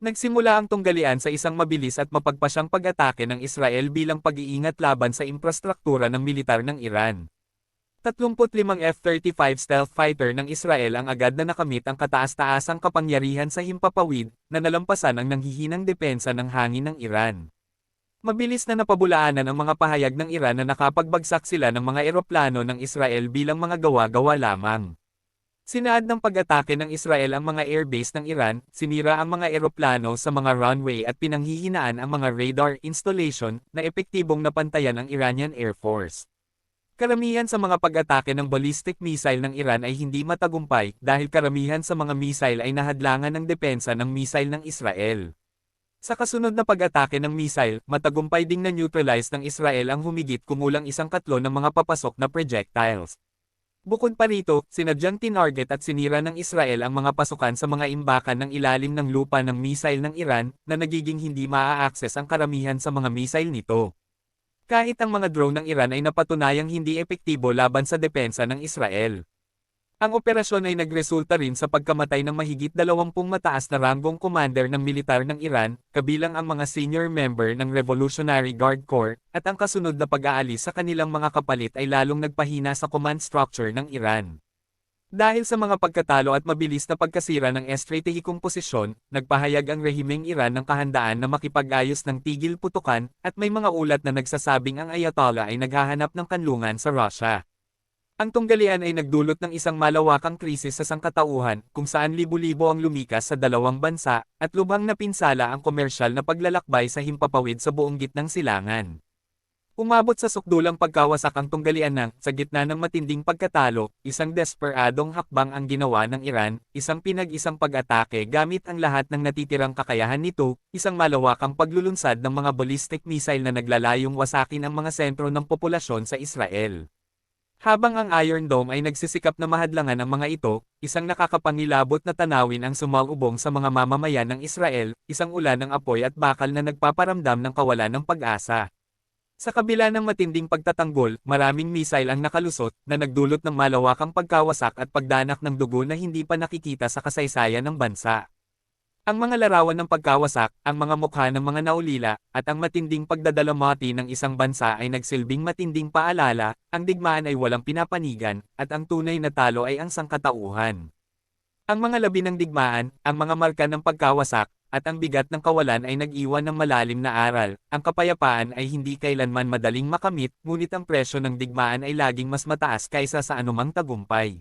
Nagsimula ang tunggalian sa isang mabilis at mapagpasyang pag-atake ng Israel bilang pag-iingat laban sa infrastruktura ng militar ng Iran. 35 F-35 stealth fighter ng Israel ang agad na nakamit ang kataas-taasang kapangyarihan sa himpapawid na nalampasan ang nanghihinang depensa ng hangin ng Iran. Mabilis na napabulaanan ang mga pahayag ng Iran na nakapagbagsak sila ng mga eroplano ng Israel bilang mga gawa-gawa lamang. Sinaad ng pag-atake ng Israel ang mga airbase ng Iran, sinira ang mga eroplano sa mga runway at pinanghihinaan ang mga radar installation na epektibong napantayan ng Iranian Air Force. Karamihan sa mga pag-atake ng ballistic missile ng Iran ay hindi matagumpay dahil karamihan sa mga missile ay nahadlangan ng depensa ng missile ng Israel. Sa kasunod na pag-atake ng missile, matagumpay ding na-neutralize ng Israel ang humigit kumulang isang katlo ng mga papasok na projectiles. Bukod pa rito, sinadyang tinarget at sinira ng Israel ang mga pasukan sa mga imbakan ng ilalim ng lupa ng missile ng Iran na nagiging hindi maa-access ang karamihan sa mga missile nito. Kahit ang mga drone ng Iran ay napatunayang hindi epektibo laban sa depensa ng Israel. Ang operasyon ay nagresulta rin sa pagkamatay ng mahigit 20 mataas na ranggong commander ng militar ng Iran, kabilang ang mga senior member ng Revolutionary Guard Corps, at ang kasunod na pag-aalis sa kanilang mga kapalit ay lalong nagpahina sa command structure ng Iran. Dahil sa mga pagkatalo at mabilis na pagkasira ng estratehikong posisyon, nagpahayag ang rehimeng Iran ng kahandaan na makipag-ayos ng tigil putukan, at may mga ulat na nagsasabing ang Ayatollah ay naghahanap ng kanlungan sa Russia. Ang tunggalian ay nagdulot ng isang malawakang krisis sa sangkatauhan, kung saan libo-libo ang lumikas sa dalawang bansa, at lubhang napinsala ang komersyal na paglalakbay sa himpapawid sa buong gitnang silangan. Umabot sa sukdulang pagkawasak ang tunggalian ng, sa gitna ng matinding pagkatalo, isang desperadong hakbang ang ginawa ng Iran, isang pinag-isang pag-atake gamit ang lahat ng natitirang kakayahan nito, isang malawakang paglulunsad ng mga ballistic missile na naglalayong wasakin ang mga sentro ng populasyon sa Israel. Habang ang Iron Dome ay nagsisikap na mahadlangan ang mga ito, isang nakakapangilabot na tanawin ang sumalubong sa mga mamamayan ng Israel, isang ulan ng apoy at bakal na nagpaparamdam ng kawalan ng pag-asa. Sa kabila ng matinding pagtatanggol, maraming missile ang nakalusot na nagdulot ng malawakang pagkawasak at pagdanak ng dugo na hindi pa nakikita sa kasaysayan ng bansa. Ang mga larawan ng pagkawasak, ang mga mukha ng mga naulila, at ang matinding pagdadalamati ng isang bansa ay nagsilbing matinding paalala, ang digmaan ay walang pinapanigan, at ang tunay na talo ay ang sangkatauhan. Ang mga labi ng digmaan, ang mga marka ng pagkawasak, at ang bigat ng kawalan ay nag-iwan ng malalim na aral. Ang kapayapaan ay hindi kailanman madaling makamit, ngunit ang presyo ng digmaan ay laging mas mataas kaysa sa anumang tagumpay.